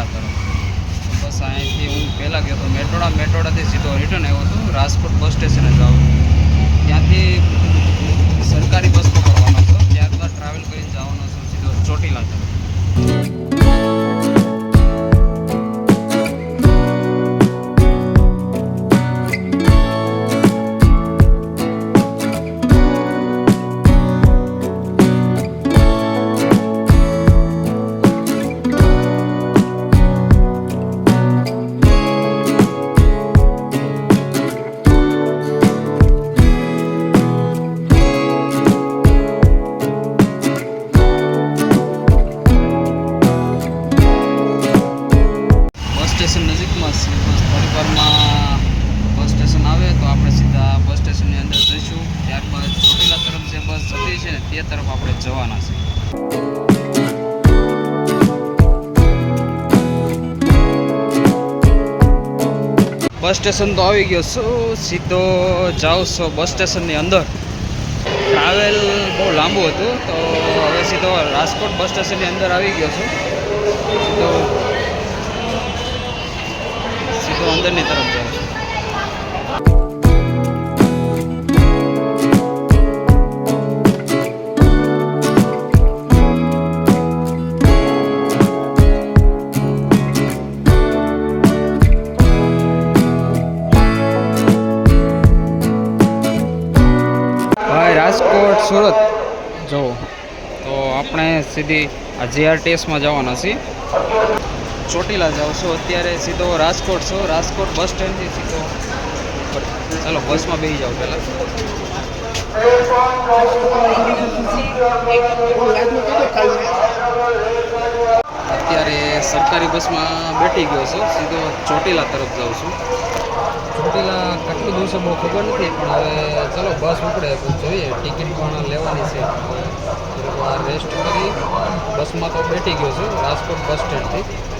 કંડલા તરફ. બસ અહીંથી હું પહેલાં ગયો હતો મેટોડા, મેટોડાથી સીધો રિટર્ન આવ્યો હતો રાજકોટ બસ સ્ટેશને જાઉં ત્યાંથી સરકારી બસ પકડવાનો હતો ત્યારબાદ ટ્રાવેલ કરીને જવાનો છું સીધો ચોટીલા તરફ. બસ સ્ટેશન તો આવી ગયો છું. સીધો જાઉં છો બસ સ્ટેશનની અંદર. ટ્રાવેલ બહુ લાંબુ હતું, તો હવે સીધો રાજકોટ બસ સ્ટેશનની અંદર આવી ગયો છું. સીધો સીધો અંદરની તરફ જાઉં છું. આપણે સીધી આ જીઆરટીએસમાં જવાના છીએ. ચોટીલા જાઉં છું. અત્યારે સીધો રાજકોટ છું. રાજકોટ બસ સ્ટેન્ડથી સીધો. ચાલો, બસમાં બેસી જાઓ પહેલાં. અત્યારે સરકારી બસમાં બેઠી ગયો છું. સીધો ચોટીલા તરફ જાઉં છું. ચોટીલા કેટલું દિવસે બહુ ખબર નથી, પણ હવે ચલો, બસ ઉપડે. જોઈએ, ટિકિટ પણ લેવાની છે. રેસ્ટ કરી બસમાં તો બેઠી ગયો છું રાજકોટ બસ સ્ટેન્ડથી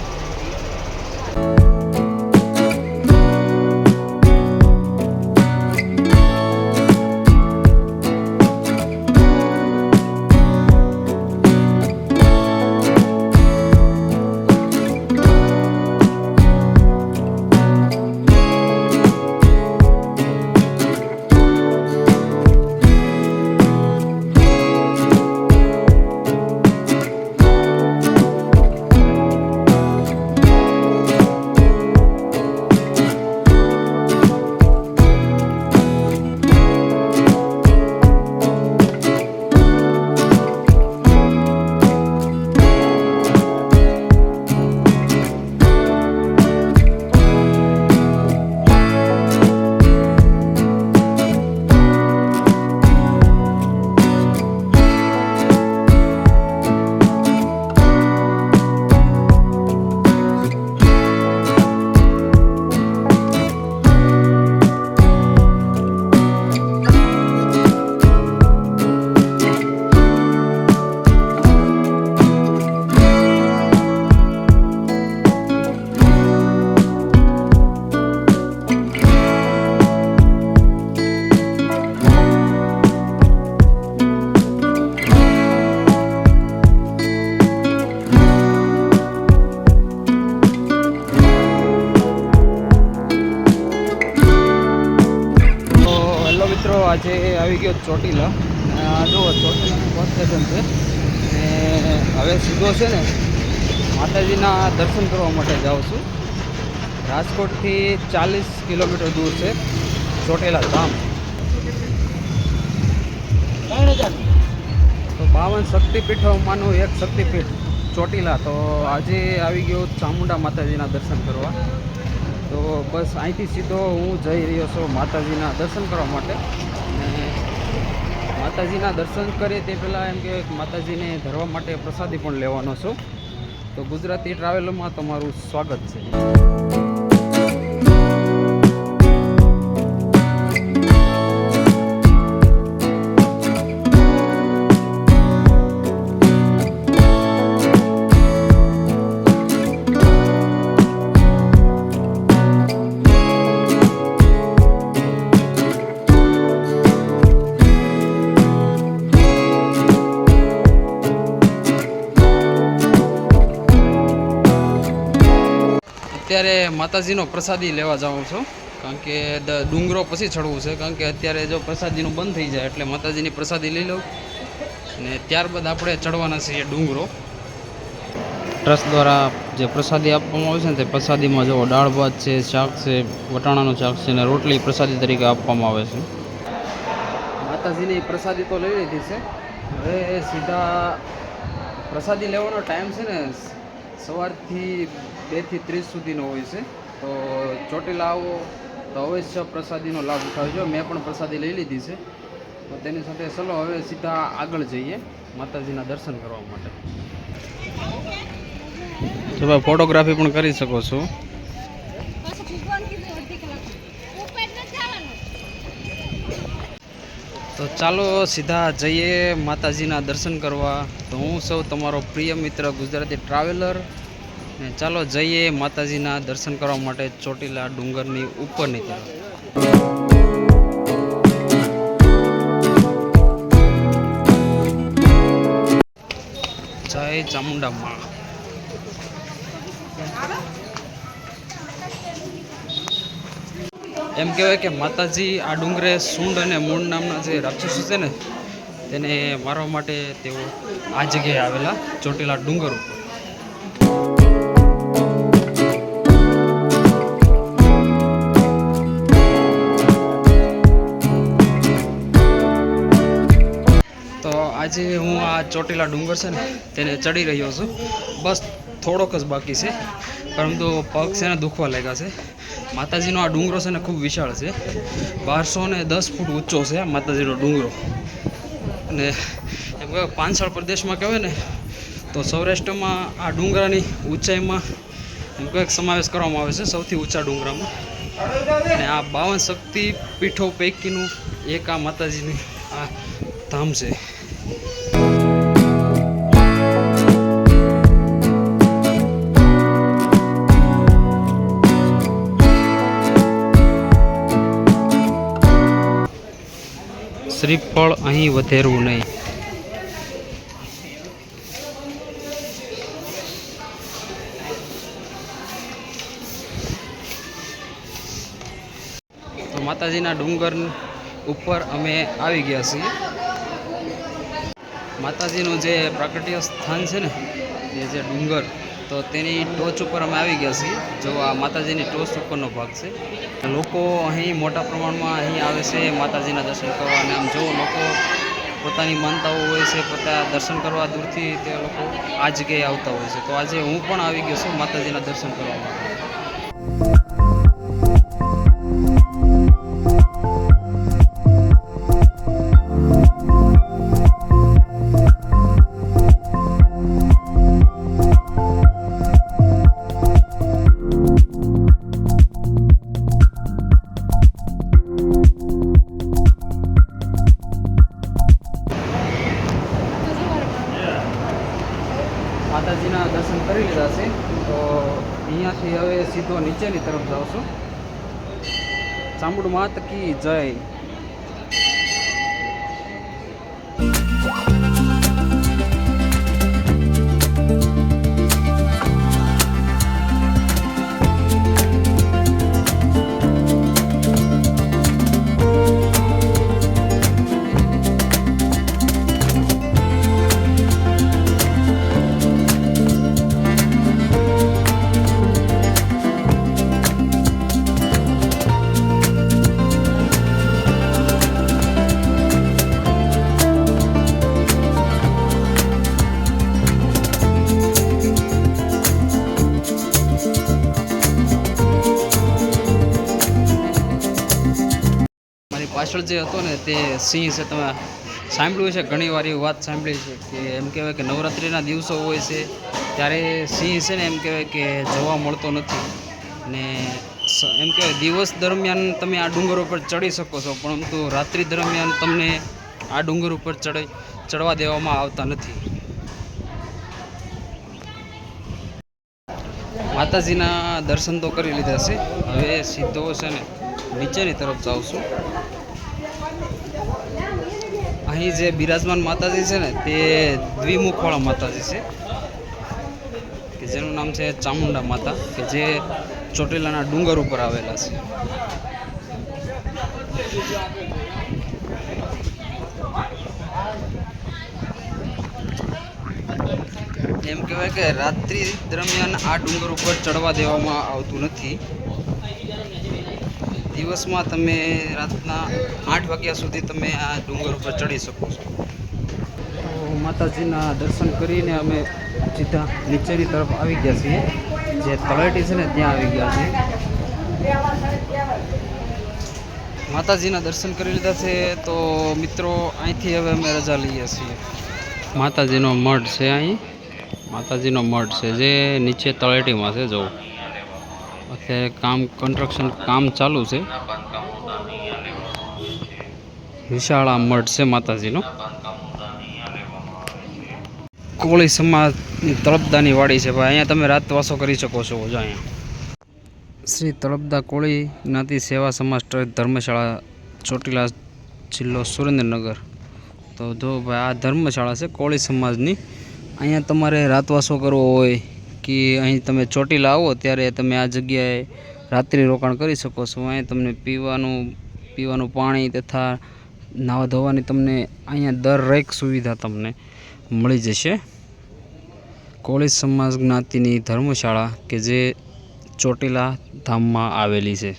આજે આવી ગયો ચોટીલા. જુઓ ચોટીલાનું બસ સ્ટેશન છે. ને હવે સીધો છે ને, માતાજીના દર્શન કરવા માટે જાઉં છું. રાજકોટથી ચાલીસ કિલોમીટર દૂર છે, ચોટીલા ધામ. તો બાવન શક્તિપીઠોમાંનું એક શક્તિપીઠ ચોટીલા. તો આજે આવી ગયો ચામુંડા માતાજીના દર્શન કરવા. તો બસ અહીંથી સીધો હું જઈ રહ્યો છું માતાજીના દર્શન કરવા માટે. માતાજીના દર્શન કરીએ તે પહેલાં એમ કે માતાજીને ધરવા માટે પ્રસાદી પણ લેવાનો છું. તો ગુજરાતી ટ્રાવેલમાં તમારું સ્વાગત છે. અત્યારે માતાજીનો પ્રસાદી લેવા જાઉં છું. કારણ કે ડુંગરો પછી ચડવું છે. કારણ કે અત્યારે જો પ્રસાદીનું બંધ થઈ જાય એટલે માતાજીની પ્રસાદી લઈ લઉં. અને ત્યારબાદ આપણે ચડવાના છીએ ડુંગરો. ટ્રસ્ટ દ્વારા જે પ્રસાદી આપવામાં આવે છે ને તે પ્રસાદીમાં જો દાળ, ભાત છે, શાક છે, વટાણાનું શાક છે અને રોટલી પ્રસાદી તરીકે આપવામાં આવે છે. માતાજીની પ્રસાદી તો લઈ લીધી છે. હવે સીધા પ્રસાદી લેવાનો ટાઈમ છે ને સવારથી બેથી ત્રીસ સુધીનો હોય છે. તો ચોટીલા આવો તો અવશ્ય પ્રસાદીનો લાભ ઉઠાવજો. મેં પણ પ્રસાદી લઈ લીધી છે. તો તેની સાથે ચલો હવે સીધા આગળ જઈએ માતાજીના દર્શન કરવા માટે. તમે ફોટોગ્રાફી પણ કરી શકો છો પાછું ભગવાન કીધું અડધી કલાક ઉપર નથી જવાનું તો ચાલો સીધા જઈએ માતાજીના દર્શન કરવા. તો હું સૌ તમારો પ્રિય મિત્ર ગુજરાતી ટ્રાવેલર ને ચાલો જઈએ માતાજીના દર્શન કરવા માટે ચોટીલા ડુંગરની ઉપરની તરફ. જય ચામુંડા માં એમ કહેવાય કે માતાજી આ ડુંગરે સૂંડ અને મૂળ નામના જે રાક્ષસો છે ને, તેને મારવા માટે તેઓ આ જગ્યાએ આવેલા ચોટીલા ડુંગર ઉપર. તો આજે હું આ ચોટીલા ડુંગર છે ને, તેને ચડી રહ્યો છું. બસ થોડોક જ બાકી છે. પરંતુ પગ છે ને દુખવા લાગ્યા છે. માતાજીનો આ ડુંગરો છે ને ખૂબ વિશાળ છે. બારસો ને દસ ફૂટ ઊંચો છે માતાજીનો ડુંગરો. અને એમ કહેવાય પાંચસાળ પ્રદેશમાં કહેવાય ને, તો સૌરાષ્ટ્રમાં આ ડુંગરાની ઊંચાઈમાં એમ કહેવાય સમાવેશ કરવામાં આવે છે સૌથી ઊંચા ડુંગરામાં. અને આ બાવન શક્તિ પીઠો પૈકીનું એક આ માતાજીની આ ધામ છે. શ્રીફળ અહીં વધેરવું નહીં. તો માતાજીના ડુંગર ઉપર અમે આવી ગયા છીએ. માતાજીનું જે પ્રાકટ્ય સ્થાન છે ને, એ જે ડુંગર તો તેની ટોચ ઉપર અમે આવી ગયા છીએ. જો આ માતાજીની ટોચ ઉપરનો ભાગ છે. લોકો અહીં મોટા પ્રમાણમાં અહીં આવે છે માતાજીના દર્શન કરવા અને આમ જો લોકો પોતાની માનતાઓ હોય છે, પોતા દર્શન કરવા દૂરથી તે લોકો આ જગ્યાએ આવતા હોય છે. તો આજે હું પણ આવી ગયો છું માતાજીના દર્શન કરવા માટે. માતાજીના દર્શન કરી લીધા છે, તો અહીંયાથી હવે સીધો નીચેની તરફ જાઉં છું. ચામુંડ માત કી જય. પાછળ જે હતો ને તે સિંહ છે, તમે સાંભળ્યું છે ઘણી વાર એવી વાત સાંભળી છે કે એમ કહેવાય કે નવરાત્રિના દિવસો હોય છે, ત્યારે સિંહ છે ને એમ કહેવાય કે જોવા મળતો નથી. અને એમ કહેવાય દિવસ દરમિયાન તમે આ ડુંગર ઉપર ચડી શકો છો, પરંતુ રાત્રિ દરમિયાન તમને આ ડુંગર ઉપર ચડાઈ ચડવા દેવામાં આવતા નથી. માતાજીના દર્શન તો કરી લીધા છે, હવે સીધો છે ને નીચેની તરફ જાઉં છું. અહીં જે બિરાજમાન માતાજી છે ને, તે દ્વિમુખવાળા માતાજી છે, કે જેનું નામ છે ચામુંડા માતા, કે જે ચોટીલાના ડુંગર ઉપર આવેલા છે. એમ કહેવાય કે રાત્રિ દરમિયાન આ ડુંગર ઉપર ચડવા દેવામાં આવતું નથી. દિવસમાં તમે રાતના આઠ વાગ્યા સુધી તમે આ ડુંગર ઉપર ચડી શકો છો. તો માતાજીના દર્શન કરીને અમે સીધા નીચેની તરફ આવી ગયા છીએ. જે તળેટી છે ને ત્યાં આવી ગયા છીએ. માતાજીના દર્શન કરી લીધા છે તો મિત્રો અહીંથી હવે અમે રજા લઈએ છીએ. માતાજીનો મઢ છે અહીં. માતાજીનો મઢ છે જે નીચે તળેટીમાં છે જવું અત્યારે કામ કન્સ્ટ્રક્શન કામ ચાલુ છે. વિશાળા મઠ છે માતાજીનો. કોળી સમાજની તળપદાની વાડી છે. ભાઈ, અહીંયા તમે રાતવાસો કરી શકો છો જો અહીંયા. શ્રી તળપદા કોળી જ્ઞાતિ સેવા સમાજ ટ્રસ્ટ ધર્મશાળા, ચોટીલા જિલ્લો સુરેન્દ્રનગર. તો જો ભાઈ, આ ધર્મશાળા છે કોળી સમાજની. અહીંયા તમારે રાતવાસો કરવો હોય કે અહીં તમે ચોટીલા આવો, ત્યારે તમે આ જગ્યાએ રાત્રિ રોકાણ કરી શકો છો. અહીં તમને પીવાનું પીવાનું પાણી તથા નાવા ધોવાની તમને અહીંયા દરેક સુવિધા તમને મળી જશે. કોળી સમાજ જ્ઞાતિની ધર્મશાળા કે જે ચોટીલા ધામમાં આવેલી છે.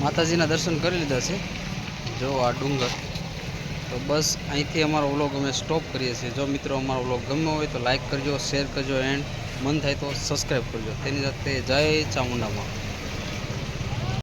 માતાજીના દર્શન કરી લીધા છે. જો આ ડુંગર તો બસ અહીંથી અમારો વ્લોગ અમે સ્ટોપ કરીએ છીએ. જો મિત્રો અમારો વ્લોગ ગમ્યો હોય તો લાઈક કરજો શેર કરજો એન્ડ મન થાય તો સબસ્ક્રાઈબ કરજો. તેની સાથે જય ચામુંડામાં.